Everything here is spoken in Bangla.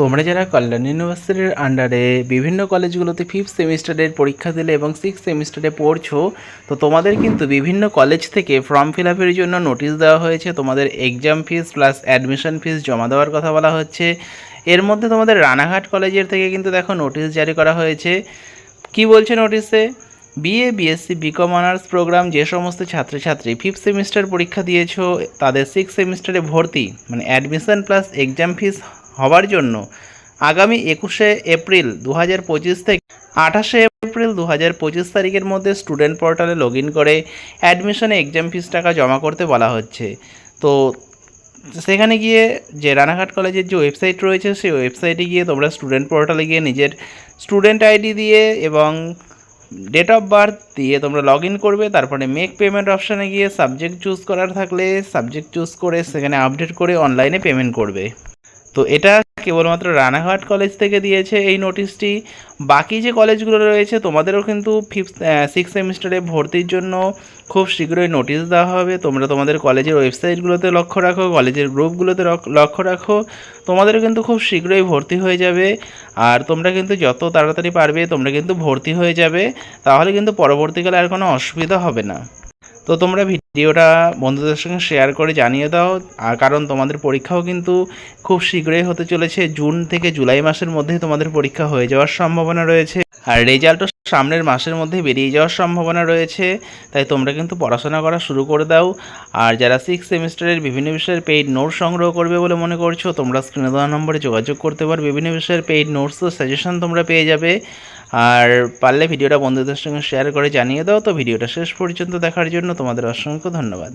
তোমরা যারা কল্যাণ ইউনিভার্সিটির আন্ডারে বিভিন্ন কলেজগুলোতে ফিফথ সেমিস্টারের পরীক্ষা দিলে এবং সিক্স সেমিস্টারে পড়ছো, তো তোমাদের কিন্তু বিভিন্ন কলেজ থেকে ফর্ম ফিল আপের জন্য নোটিশ দেওয়া হয়েছে। তোমাদের exam fees plus admission fees জমা দেওয়ার কথা বলা হচ্ছে। এর মধ্যে তোমাদের রানাঘাট কলেজের থেকে কিন্তু দেখো নোটিশ জারি করা হয়েছে। কি বলছে নোটিশে BA BSc BCom honours programme যে সমস্ত ছাত্রছাত্রী ফিফথ সেমিস্টার পরীক্ষা দিয়েছ, তাদের সিক্স সেমিস্টারে ভর্তি মানে অ্যাডমিশন প্লাস এক্সাম ফিস হওয়ার জন্য আগামী একুশে এপ্রিল দু পঁচিশ থেকে আঠাশে এপ্রিল দু পঁচিশ তারিখের মধ্যে স্টুডেন্ট পোর্টালে লগ করে অ্যাডমিশনে এক্সাম ফিস টাকা জমা করতে বলা হচ্ছে। তো সেখানে গিয়ে যে রানাঘাট কলেজের যে ওয়েবসাইট রয়েছে, সেই ওয়েবসাইটে গিয়ে তোমরা স্টুডেন্ট পোর্টালে গিয়ে নিজের স্টুডেন্ট আইডি দিয়ে এবং ডেট অফ বার্থ দিয়ে তোমরা লগ করবে। তারপরে মেক পেমেন্ট অপশানে গিয়ে সাবজেক্ট চুজ করার থাকলে সাবজেক্ট চুজ করে সেখানে আপডেট করে অনলাইনে পেমেন্ট করবে। তো এটা কেবলমাত্র রানাঘাট কলেজ থেকে দিয়েছে এই নোটিশটি বাকি যে কলেজগুলো রয়েছে, তোমাদেরও কিন্তু ফিফথ সিক্স সেমিস্টারে ভর্তির জন্য খুব শীঘ্রই নোটিশ দেওয়া হবে। তোমরা তোমাদের কলেজের ওয়েবসাইটগুলোতে লক্ষ্য রাখো কলেজের গ্রুপগুলোতে লক্ষ্য রাখো। তোমাদেরও কিন্তু খুব শীঘ্রই ভর্তি হয়ে যাবে। আর তোমরা কিন্তু যত তাড়াতাড়ি পারবে, তোমরা কিন্তু ভর্তি হয়ে যাবে। তাহলে কিন্তু পরবর্তীকালে আর কোনো অসুবিধা হবে না। তো তোমরা ভিডিওটা বন্ধুদের সঙ্গে শেয়ার করে জানিয়ে দাও। আর কারণ তোমাদের পরীক্ষাও কিন্তু খুব শীঘ্রই হতে চলেছে। জুন থেকে জুলাই মাসের মধ্যেই তোমাদের পরীক্ষা হয়ে যাওয়ার সম্ভাবনা রয়েছে। আর রেজাল্টও সামনের মাসের মধ্যে বেরিয়ে যাওয়ার সম্ভাবনা রয়েছে। তাই তোমরা কিন্তু পড়াশোনা করা শুরু করে দাও। আর যারা সিক্স সেমিস্টারের বিভিন্ন বিষয়ের পেইড নোট সংগ্রহ করবে বলে মনে করছ, তোমরা স্ক্রিনে দেওয়া নম্বরে যোগাযোগ করতে পারো। বিভিন্ন বিষয়ের পেইড নোটস সাজেশন তোমরা পেয়ে যাবে। আর পারলে ভিডিওটা বন্ধুদের সঙ্গে শেয়ার করে জানিয়ে দাও। তো ভিডিওটা শেষ পর্যন্ত দেখার জন্য তোমাদের অসংখ্য ধন্যবাদ।